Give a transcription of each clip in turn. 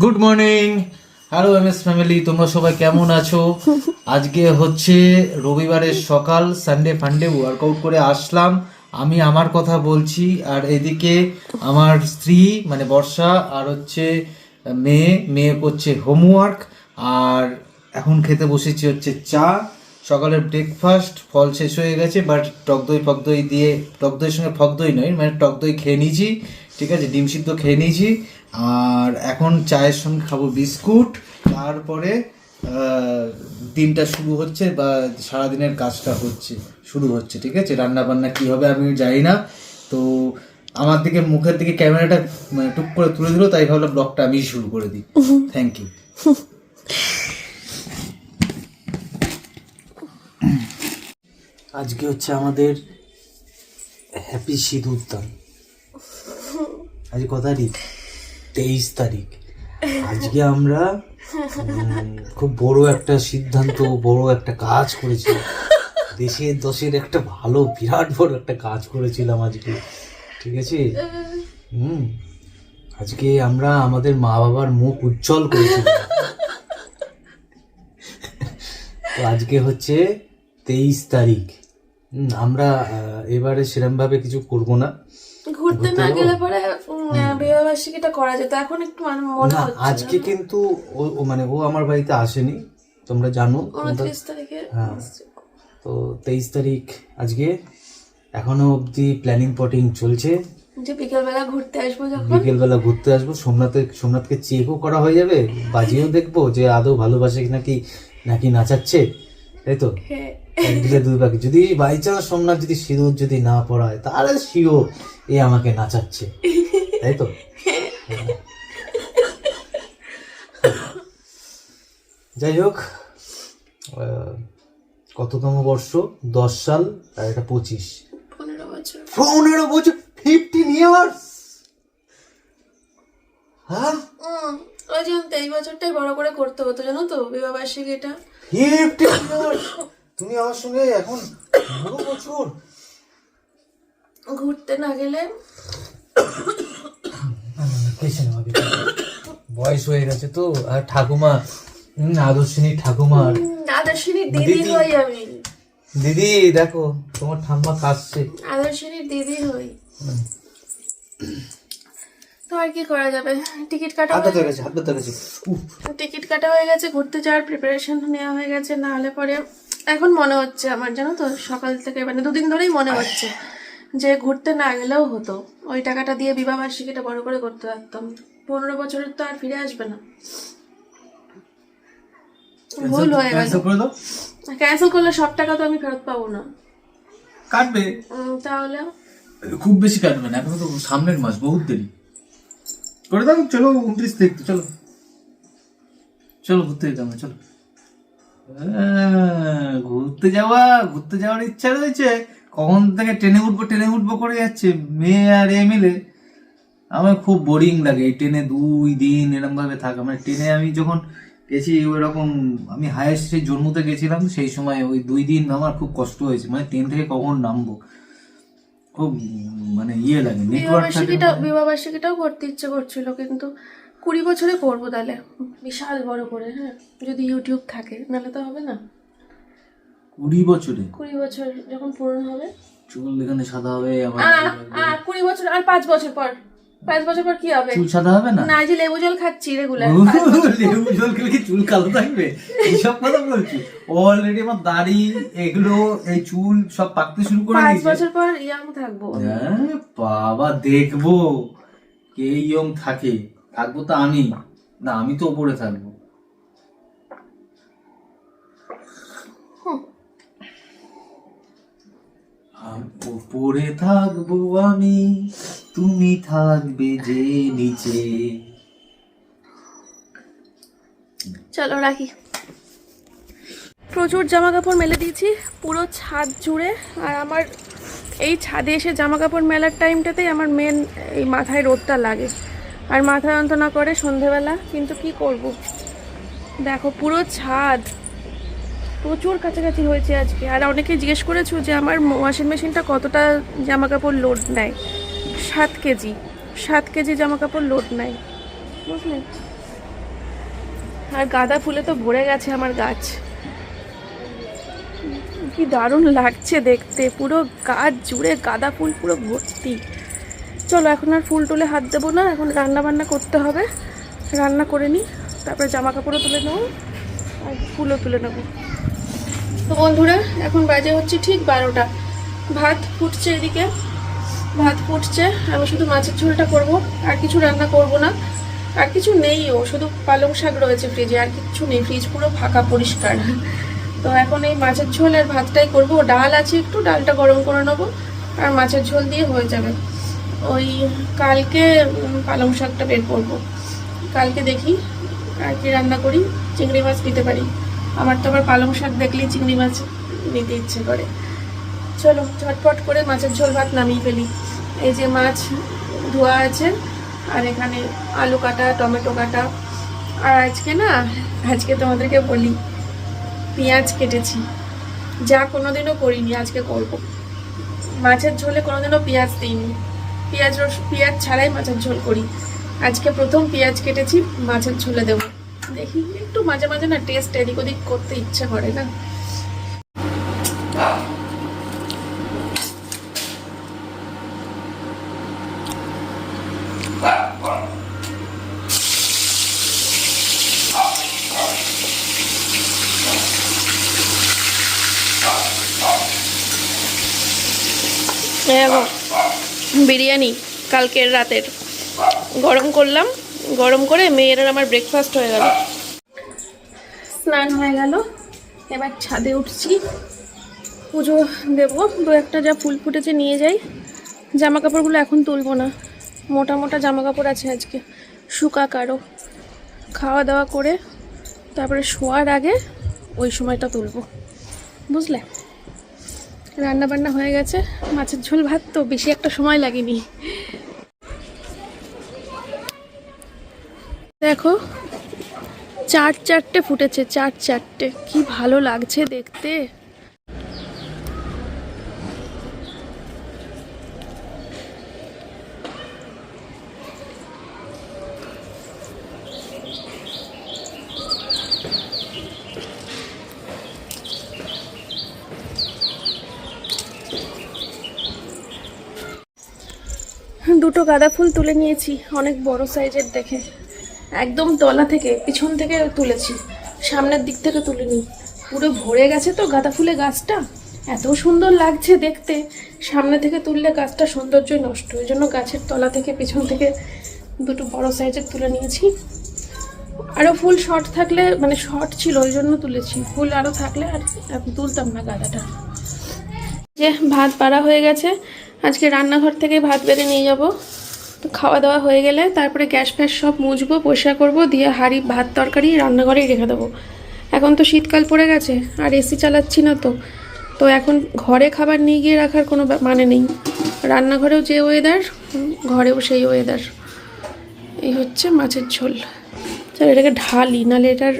Good morning hello M S family তোমরা সবাই কেমন আছো? আজকে হচ্ছে রবিবারের সকাল সানডে ফান্ডে ওয়ার্কআউট করে আসলাম। আমি আমার কথা বলছি আর এদিকে আমার স্ত্রী মানে বর্ষা আর হচ্ছে মেয়ে মেয়ে করছে হোমওয়ার্ক আর এখন খেতে বসেছি হচ্ছে চা। সকালের ব্রেকফাস্ট ফল শেষ হয়ে গেছে বাট টক দই ফক দই দিয়ে টক দইয়ের সঙ্গে ফক দই নয় মানে টক দই খেয়ে নিয়েছি। ঠিক আছে, ডিম সিদ্ধ খেয়ে নিয়েছি। আর এখন চায়ের সঙ্গে খাব বিস্কুট। তারপরে দিনটা শুরু হচ্ছে বা সারাদিনের কাজটা হচ্ছে, শুরু হচ্ছে, ঠিক আছে? রান্না বান্না কী হবে আমি জানি না। তো আমার দিকে, মুখের দিকে ক্যামেরাটা মানে টুক করে তুলে দিল, তাই ভাবলাম ব্লগটা আমি শুরু করে দিই। থ্যাংক ইউ আজকে হচ্ছে আমাদের হ্যাপি সিঁদুর দান আজ কত তারিখ? তেইশ তারিখ। আজকে আমরা খুব বড় একটা সিদ্ধান্ত, বড় একটা কাজ করেছি দেশের দশের একটা ভালো, বিরাট বড় একটা কাজ করেছিলাম আজকে। ঠিক আছে? হুম। আজকে আমরা আমাদের মা বাবার মুখ উজ্জ্বল করেছিলাম। তো আজকে হচ্ছে তেইশ তারিখ। আমরা এবারে সেরম ভাবে কিছু করব না। ঘুরতে না গেলে পরে বিবাহবার্ষিকীটা করা যেত। এখন একটু মানে মনে হচ্ছে আজকে কিন্তু ও মানে ও আমার বাড়িতে আসেনি তোমরা জানো। উনত্রিশ তারিখে হ্যাঁ। তো তেইশ তারিখ আজকে এখনও অবধি প্ল্যানিং পটিং চলছে। যে বিকেলবেলা ঘুরতে আসব যখন। বিকেলবেলা ঘুরতে আসব সোমনাথে সোমনাথকে চেকও করা হয়ে যাবে বাজিয়েও দেখব যে আদৌ ভালোবাসে নাকি নাকি নাচাচ্ছে তাই তো? হ্যাঁ। একদিকে দুই বাকি। যদি বাই চান্স সোমনাথ যদি সিঁদুর যদি না পড়ায় তাহলে শিওর এ আমাকে নাচাচ্ছে। তাই তো? যাই হোক কততম বর্ষ? দশ সাল আর এটা পঁচিশ। পনেরো বছর। পনেরো বছর? ফিফটিন ইয়ার্স হ্যাঁ? ওই জন্য তেইশ বছরটাই বড় করে করতে হতো জানো তো বিবাহবার্ষিকীটা ফিফটিন ইয়ার্স তুমি আমার সঙ্গে এখন পনেরো বছর ঘুরতে না গেলে। বয়স হয়ে গেছে তো আর ঠাকুমা আদর্শিনী ঠাকুমার। আদর্শিনীর দিদি। হই আমি। দিদি দেখো তোমার ঠাম্মা কাশছে। আদর্শিনীর দিদি হই। তো আর কি করা যাবে? টিকিট কাটা হাত ব্যথা গেছে। হাত ব্যথা গেছে। টিকিট কাটা হয়ে গেছে ঘুরতে যাওয়ার প্রিপারেশন নেওয়া হয়ে গেছে না হলে পরে এখন মনে হচ্ছে আমার জানো তো? সকাল থেকে মানে দুদিন ধরেই মনে হচ্ছে। যে ঘুরতে না গেলেও হতো। ওই টাকাটা দিয়ে বিবাহ বার্ষিকীটা বড় করে করতে পারতাম। পনেরো বছরের তো আর ফিরে আসবে না। ভুল হয়ে গেল। ক্যান্সেল করলে সব টাকা তো আমি ফেরত পাবো না। কাটবে? তাহলে? খুব বেশি কাটবে না। এখন তো সামনের মাস বহুত দেরি। করে দাও চলো উনত্রিশ তারিখ তো চলো। চলো ঘুরতে যেতে আমরা চলো। ঘুরতে যাওয়া ঘুরতে যাওয়ার ইচ্ছা রয়েছে। কখন থেকে ট্রেনে উঠবো ট্রেনে উঠবো করে যাচ্ছে মেয়ে আর এ মিলে। আমার খুব বোরিং লাগে এই ট্রেনে দুই দিন এরকম ভাবে থাকা। মানে ট্রেনে আমি যখন গেছি ওইরকম আমি হায়েস্ট সেই জন্মতে গেছিলাম সেই সময় ওই দুই দিন আমার খুব কষ্ট হয়েছে। মানে ট্রেন থেকে কখন নামবো? খুব মানে ইয়ে লাগে বিবাহ নেটওয়ার্ক থাকে বার্ষিকীটা বিবাহ বার্ষিকীটাও করতে ইচ্ছে করছিল কিন্তু কুড়ি বছরে করব তাহলে। বিশাল বড় করে হ্যাঁ। যদি ইউটিউব থাকে নাহলে তো হবে না। কুড়ি বছরে। কুড়ি বছর যখন পূরণ হবে? চুল এখানে সাদা হবে আহ, কুড়ি বছর আর পাঁচ বছর পর। পাঁচ বছর পর কি হবে? চুল সাদা হবে না? না যে লেবু জল খাচ্ছি রেগুলার লেবু জল খেলে কি চুল কালো থাকবে? এইসব কথা বলছি। অলরেডি আমার দাড়ি এগুলো এই চুল সব পাকতে শুরু করে পাঁচ বছর পর ইয়াং থাকব। হ্যাঁ, বাবা দেখব। কে ইয়ং থাকে? থাকব তো আমি। না আমি তো ওপরে থাকব। ওপরে থাকব আমি। তুমি থাকবে যে নিচে। চলো, রাখি। প্রচুর জামা কাপড় মেলে দিয়েছি, পুরো ছাদ জুড়ে। আর আমার এই ছাদে এসে জামা কাপড় মেলার টাইমটাতেই আমার মেন এই মাথায় রোদটা লাগে। আর মাথা যন্ত্রণা করে সন্ধেবেলা, কিন্তু কি করব? দেখো, পুরো ছাদ। প্রচুর কাছাকাছি হয়েছে আজকে। আর অনেকে জিজ্ঞেস করেছ যে আমার ওয়াশিং মেশিনটা কতটা জামা কাপড় লোড নেয়? সাত কেজি। সাত কেজি জামা কাপড় লোড নেয়। বুঝলেন আর গাঁদা ফুলে তো ভরে গেছে আমার গাছ। কি দারুণ লাগছে দেখতে। পুরো গাছ জুড়ে গাঁদা ফুল পুরো ভর্তি। চলো, এখন আর ফুল তুলে হাত দেবো না। এখন রান্না বান্না করতে হবে। রান্না করে নিই। তারপরে জামা কাপড়ও তুলে নেব। আর ফুলও তুলে নেব। তো বন্ধুরা, এখন বাজে হচ্ছে ঠিক বারোটা। ভাত ফুটছে এদিকে। ভাত ফুটছে। আমি শুধু মাছের ঝোলটা করব। আর কিছু রান্না করব না। আর কিছু নেইও। শুধু পালং শাক রয়েছে ফ্রিজে আর কিছু নেই। ফ্রিজ পুরো ফাঁকা, পরিষ্কার। তো এখন এই মাছের ঝোল আর ভাতটাই করব। ডাল আছে একটু। ডালটা গরম করে নেব। আর মাছের ঝোল দিয়ে হয়ে যাবে। ওই কালকে পালং শাকটা বের করব। কালকে দেখি আর কি রান্না করি। চিংড়ি মাছ নিতে পারি। আমার তো আবার পালং শাক দেখলেই চিংড়ি মাছ নিতে ইচ্ছে করে। চলো, ঝটপট করে মাছের ঝোল ভাত নামিয়ে ফেলি। এই যে মাছ ধোয়া আছে, আর এখানে আলু কাটা, টমেটো কাটা। আর আজকে না, আজকে তোমাদেরকে বলি, পেঁয়াজ কেটেছি। যা কোনোদিনও করিনি, আজকে করব। মাছের ঝোলে কোনোদিনও পেঁয়াজ দিইনি। পেঁয়াজ রস পেঁয়াজ ছাড়াই মাছের ঝোল করি। আজকে প্রথম পেঁয়াজ কেটেছি, মাছের ঝোলে দেবো। দেখি, একটু মাঝে মাঝে না টেস্ট এদিক ওদিক করতে ইচ্ছে করে না। বিরিয়ানি কালকের রাতের। গরম করলাম গরম করে মেয়ের আমার ব্রেকফাস্ট হয়ে গেল। স্নান হয়ে গেল। এবার ছাদে উঠছি। পুজো দেবো। দু একটা যা ফুল ফুটেছে নিয়ে যাই। জামা কাপড়গুলো এখন তুলবো না। মোটা মোটা জামা কাপড় আছে আজকে। শুকা কারও। খাওয়া দাওয়া করে তারপরে শোয়ার আগে ওই সময়টা তুলবো। বুঝলে? রান্না বান্না হয়ে গেছে। মাছের ঝোল ভাত তো বেশি একটা সময় লাগেনি। দেখো, চার চারটে ফুটেছে, চার চারটে। কি ভালো লাগছে দেখতে। দুটো গাঁদা ফুল তুলে নিয়েছি, অনেক বড় সাইজের দেখে। একদম তলা থেকে, পিছন থেকে তুলেছি। সামনের দিক থেকে তুলিনি। পুরো ভরে গেছে তো গাঁদা ফুলে গাছটা। এত সুন্দর লাগছে দেখতে। সামনে থেকে তুললে গাছটা সৌন্দর্যই নষ্ট। ওই জন্য গাছের তলা থেকে, পিছন থেকে দুটো বড় সাইজের তুলে নিয়েছি। আরও ফুল শর্ট থাকলে মানে শর্ট ছিল, ওই জন্য তুলেছি। ফুল আরও থাকলে আর তুলতাম না গাঁদাটা। যে ভাত বাড়া হয়ে গেছে, আজকে রান্নাঘর থেকে ভাত বেড়ে নিয়ে যাব। তো খাওয়া দাওয়া হয়ে গেলে তারপরে গ্যাস ফ্যাস সব মুছবো, পরিষ্কার করব, দিয়ে হাঁড়ি, ভাত, তরকারি, রান্নাঘরেই রেখে দেবো। এখন তো শীতকাল পড়ে গেছে, আর এসি চালাচ্ছি না তো। তো এখন ঘরে খাবার নিয়ে গিয়ে রাখার কোনো মানে নেই। রান্নাঘরেও যে ওয়েদার ঘরেও সেই ওয়েদার এই হচ্ছে মাছের ঝোল। চল এটাকে ঢালি নাহলে এটার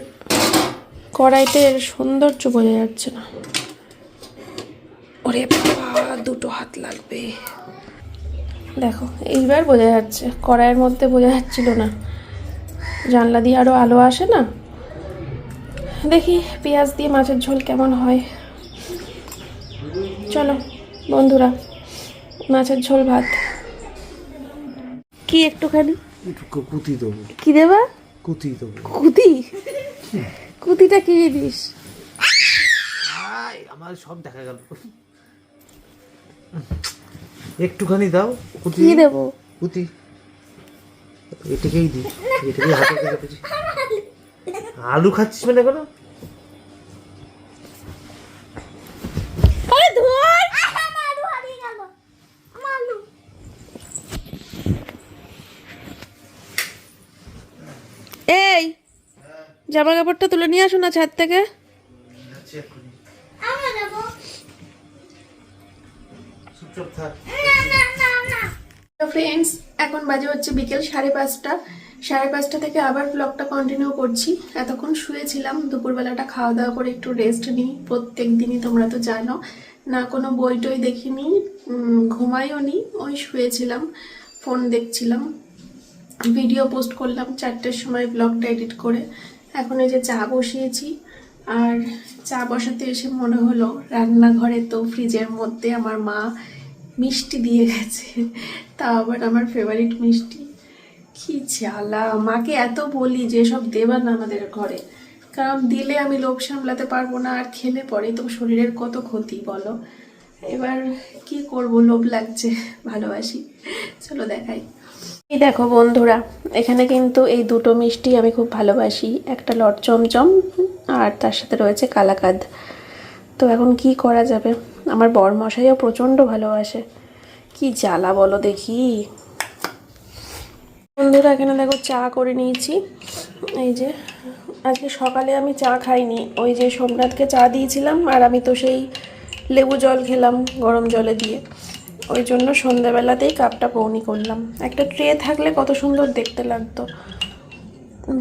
কড়াইতে এর সৌন্দর্য বোঝা যাচ্ছে না। ওরে বাবা, দুটো হাত লাগবে। দেখো এইবার বোঝা যাচ্ছে কড়াইয়ের মধ্যে বোঝা যাচ্ছিল না। জানলা দিয়ে আরও আলো আসে না? দেখি পেঁয়াজ দিয়ে মাছের ঝোল কেমন হয়। চলো বন্ধুরা মাছের ঝোল ভাত। কি একটুখানি? একটু কুতি দেবো। কি দেবা? কুতি দেবো। কুতি? কুতিটা কি জিনিস? আমার সব দেখা গেল। একটুখানি দাও কুতি কি দেবো? কুতি এটাকেই দি এটাকেই হাতে করে কেটেছি আলু খাচ্ছিস মানে কেন এই জামা কাপড়টা তুলে নিয়ে আসো না ছাদ থেকে। চুপচাপ থাক। ফ্রেন্ডস এখন বাজে হচ্ছে বিকেল সাড়ে পাঁচটা। সাড়ে পাঁচটা থেকে আবার ব্লগটা কন্টিনিউ করছি। এতক্ষণ শুয়েছিলাম, দুপুরবেলাটা খাওয়া দাওয়া করে একটু রেস্ট নিই। প্রত্যেক দিনই তোমরা তো জানো, না কোনো বই টই দেখিনি ঘুমাইও নি। ওই শুয়েছিলাম ফোন দেখছিলাম। ভিডিও পোস্ট করলাম চারটের সময় ব্লগটা এডিট করে। এখন এই যে চা বসিয়েছি, আর চা বসাতে এসে মনে হলো রান্নাঘরে তো ফ্রিজের মধ্যে আমার মা মিষ্টি দিয়ে গেছে। তা আবার আমার ফেভারিট মিষ্টি। কি জ্বালা। মাকে এত বলি যে সব দেবা না আমাদের ঘরে। কারণ দিলে আমি লোভ সামলাতে পারব না, আর খেলে পরে তো শরীরের কত ক্ষতি বলো? এবার কি করব? লোভ লাগছে, ভালোবাসি। চলো দেখাই। এই দেখো বন্ধুরা, এখানে কিন্তু এই দুটো মিষ্টি আমি খুব ভালোবাসি। একটা লট চমচম, আর তার সাথে রয়েছে কালাকাদ। তো এখন কি করা যাবে? আমার বরমশাইও প্রচণ্ড ভালোবাসে। কি জ্বালা বলো দেখি। বন্ধুরা, এখানে দেখো চা করে নিয়েছি। এই যে, আজকে সকালে আমি চা খাইনি। ওই যে সোমনাথকে চা দিয়েছিলাম, আর আমি তো সেই লেবু জল খেলাম গরম জলে দিয়ে। ওই জন্য সন্ধ্যাবেলাতেই কাপটা পৌনি করলাম। একটা ট্রে থাকলে কত সুন্দর দেখতে লাগতো।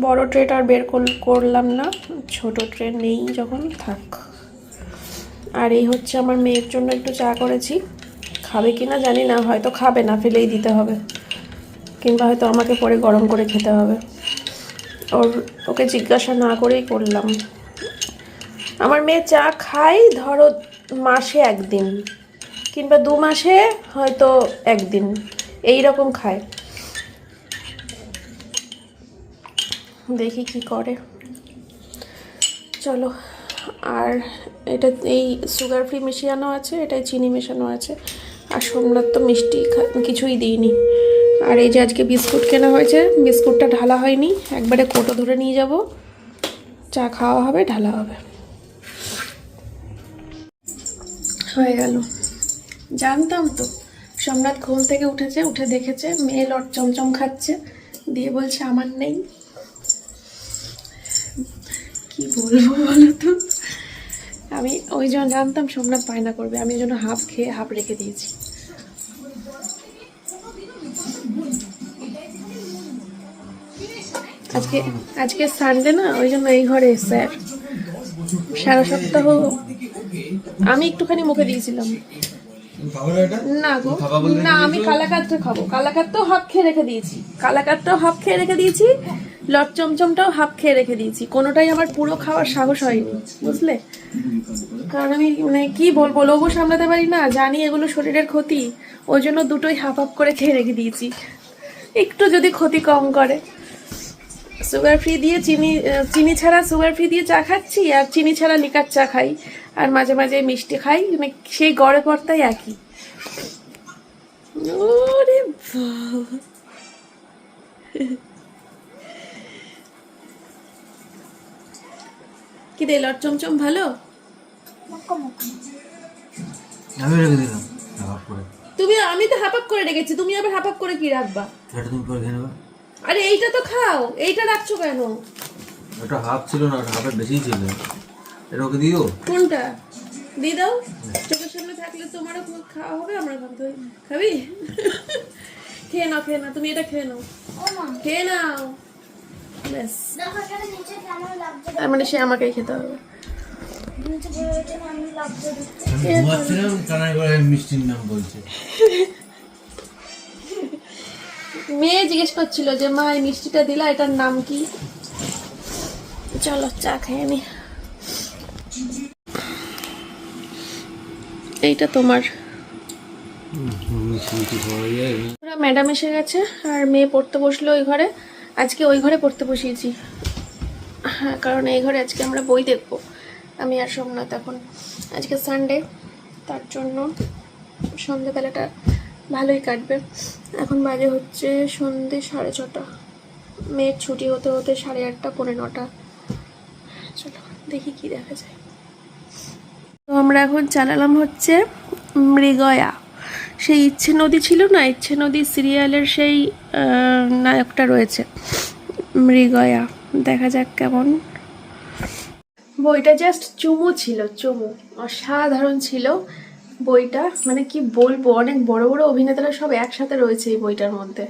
বড় ট্রেটা আর বের কর- করলাম না। ছোট ট্রে নেই যখন, থাক। আর এই হচ্ছে আমার মেয়ের জন্য একটু চা করেছি। খাবে কি না জানি না, হয়তো খাবে, না ফেলেই দিতে হবে। কিংবা হয়তো আমাকে পরে গরম করে খেতে হবে। ওর, ওকে জিজ্ঞাসা না করেই করলাম। আমার মেয়ে চা খাই ধরো, মাসে একদিন। কিংবা দু মাসে, হয়তো একদিন। এই রকম খায়। দেখি কি করে। চলো। আর এটা এই সুগার ফ্রি মিশিয়ানো আছে, এটাই চিনি মেশানো আছে। আর সোমনাথ তো মিষ্টি কিছুই দিইনি। আর এই যে আজকে বিস্কুট কেনা হয়েছে, বিস্কুটটা ঢালা হয়নি, একবারে কোটো ধরে নিয়ে যাব। চা খাওয়া হবে, ঢালা হবে। হয়ে গেল। জানতাম তো সোমনাথ ঘুম থেকে উঠেছে, উঠে দেখেছে, মেয়ে লট চমচম খাচ্ছে, দিয়ে বলছে, আমার নেই। কি বলব বলো তো? আমি ওই জন্য জানতাম সোমনাথ পায়না করবে। আমি ওই জন্য হাফ খেয়ে, হাফ রেখে দিয়েছি। আজকে আজকে সানডে না, ওই জন্য এই ঘরে স্যার সারা সপ্তাহ আমি একটুখানি মুখে দিয়েছিলাম। না গো, না, আমি কালাকাতটা খাব। কালাকাতটাও হাফ খেয়ে রেখে দিয়েছি। কালাকাতটাও হাফ খেয়ে রেখে দিয়েছি। লট চমচমটাও হাফ খেয়ে রেখে দিয়েছি। কোনোটাই আমার পুরো খাওয়ার সাহস হয়নি, বুঝলে? কারণ আমি মানে কি বলব, লোভও সামলাতে পারি না, জানি এগুলো শরীরের ক্ষতি, ওই জন্য দুটোই হাফ হাফ করে খেয়ে রেখে দিয়েছি। একটু যদি ক্ষতি কম করে। সুগার ফ্রি দিয়ে চিনি চিনি ছাড়া সুগার ফ্রি দিয়ে চা খাচ্ছি, আর চিনি ছাড়া লিকার চা খাই, আর মাঝে মাঝে মিষ্টি খাই মানে সেই গড়ে পড়তাই একই। ওরে। কি রে লট চমচম ভালো? আমি রেখে দিলাম হাফ করে। তুমি আমি তো হাফ আপ করে রেখেছি তুমি আবার হাফ আপ করে কি রাখবা? এটা তুমি পরে খেয়ে নেবে। আরে এইটা তো খাও এইটা রাখছো কেন? ওটা হাফ ছিল না ওটা হাফের বেশি ছিল। এটা ওকে দিও? কোনটা? দিয়ে দাও। চোখের সামনে থাকলে তোমারও খুব খাওয়া হবে আমরা খাব খাবি? খেয়ে নাও খেয়ে নাও তুমি এটা খেয়ে নাও। খেয়ে নাও। ব্যাস। তার মানে সে আমাকেই খেতে হবে। ঘুমাচ্ছিলাম কানায় করে মিষ্টির নাম বলছে। মেয়ে জিজ্ঞেস করছিল যে মা এই মিষ্টিটা দিলা এটার নাম কি? চলো চা খেয়ে নি। এইটা তোমার। পুরো ম্যাডাম এসে গেছে আর মেয়ে পড়তে বসল ওই ঘরে। আজকে ওই ঘরে পড়তে বসিয়েছি। হ্যাঁ কারণ এই ঘরে আজকে আমরা বই দেখব। আমি আর সোমনাথ এখন, আজকে সানডে তার জন্য সন্ধেবেলাটা ভালোই কাটবে। এখন বাজে হচ্ছে সন্ধে সাড়ে ছটা। মেয়ের ছুটি হতে হতে সাড়ে আটটা, পৌনে নটা। চলো, দেখি কি দেখা যায়। তো আমরা এখন চালালাম হচ্ছে মৃগয়া। সেই ইচ্ছে নদী ছিল না, ইচ্ছে নদী সিরিয়ালের সেই নায়কটা রয়েছে, মৃগয়া। দেখা যাক কেমন। বইটা জাস্ট চুমু ছিল, চুমু। অসাধারণ ছিল বইটা। মানে কি বলব, অনেক বড় বড় অভিনেতারা সব একসাথে রয়েছে এই বইটার মধ্যে।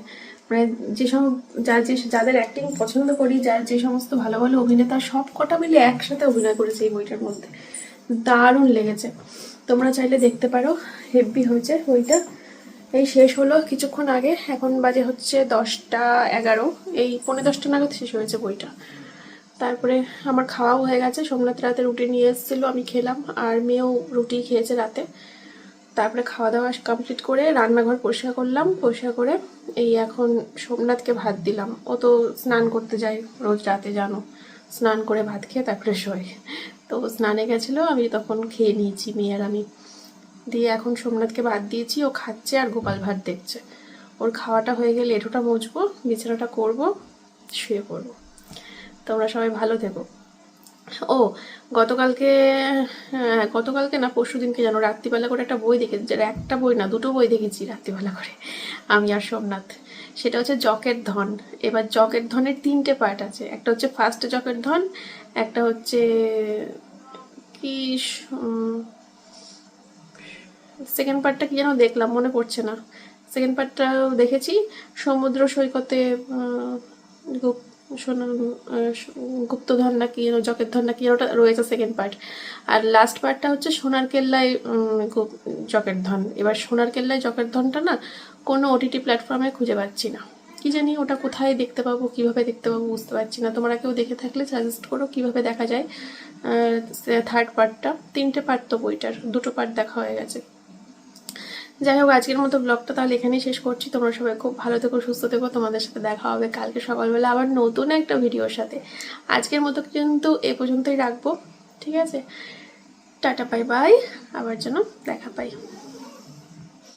মানে যে সব যা যে যাদের অ্যাক্টিং পছন্দ করি যার যে সমস্ত ভালো ভালো অভিনেতা সব কটা মিলে একসাথে অভিনয় করেছে এই বইটার মধ্যে। দারুণ লেগেছে। তোমরা চাইলে দেখতে পারো হেভি হয়েছে বইটা এই শেষ হলো কিছুক্ষণ আগে, এখন বাজে হচ্ছে দশটা এগারো। এই পৌনে দশটা নাগাদ শেষ হয়েছে বইটা। তারপরে আমার খাওয়াও হয়ে গেছে, সোমনাথ রাতে রুটি নিয়ে এসেছিল, আমি খেলাম, আর মেয়েও রুটি খেয়েছে রাতে। তারপরে খাওয়া দাওয়া কমপ্লিট করে রান্নাঘর পরিষ্কার করলাম, পরিষ্কার করে এই এখন সোমনাথকে ভাত দিলাম। ও তো স্নান করতে যায় রোজ রাতে, জানো। স্নান করে ভাত খেয়ে তারপরে শোয়। তো স্নানে গেছিল আমি তখন খেয়ে নিয়েছি মেয়ে আর আমি। দিয়ে এখন সোমনাথকে বাদ দিয়েছি ও খাচ্ছে আর গোপাল ভাত দেখছে। ওর খাওয়াটা হয়ে গেলে এঁঠোটা মুছবো বিছানাটা করব শুয়ে পড়ব। তোমরা সবাই ভালো থেকো। ও গতকালকে হ্যাঁ, গতকালকে না পরশু দিনকে জানো রাত্রিবেলা করে একটা বই দেখেছি যেটা একটা বই না দুটো বই দেখেছি রাত্রিবেলা করে আমি আর সোমনাথ। সেটা হচ্ছে জকের ধন। এবার জকের ধনের তিনটে পার্ট আছে। একটা হচ্ছে ফার্স্ট জকের ধন একটা হচ্ছে কি সেকেন্ড পার্টটা কি যেন দেখলাম, মনে পড়ছে না। সেকেন্ড পার্টটা দেখেছি। সমুদ্র সৈকতে গুপ্তধন না কি জকের ধন না কি ওটা রয়েছে সেকেন্ড পার্ট আর লাস্ট পার্টটা হচ্ছে সোনার কেল্লায় জকের ধন। এবার সোনার কেল্লায় জকের ধনটা না কোনো ওটিটি প্ল্যাটফর্মে খুঁজে পাচ্ছি না। কি জানি ওটা কোথায় দেখতে পাবো, কীভাবে দেখতে পাবো বুঝতে পারছি না। তোমরা কেউ দেখে থাকলে সাজেস্ট করো কীভাবে দেখা যায়। থার্ড পার্টটা তিনটে পার্ট তো বইটার, দুটো পার্ট দেখা হয়ে গেছে। যাই হোক, আজকের মতো ব্লগটা তাহলে এখানেই শেষ করছি। তোমরা সবাই খুব ভালো থেকো, সুস্থ থেকো। তোমাদের সাথে দেখা হবে কালকে সকালবেলা আবার নতুন একটা ভিডিওর সাথে। আজকের মতো কিন্তু এ পর্যন্তই রাখব, ঠিক আছে? টাটা বাই বাই আবার যেন দেখা পাই।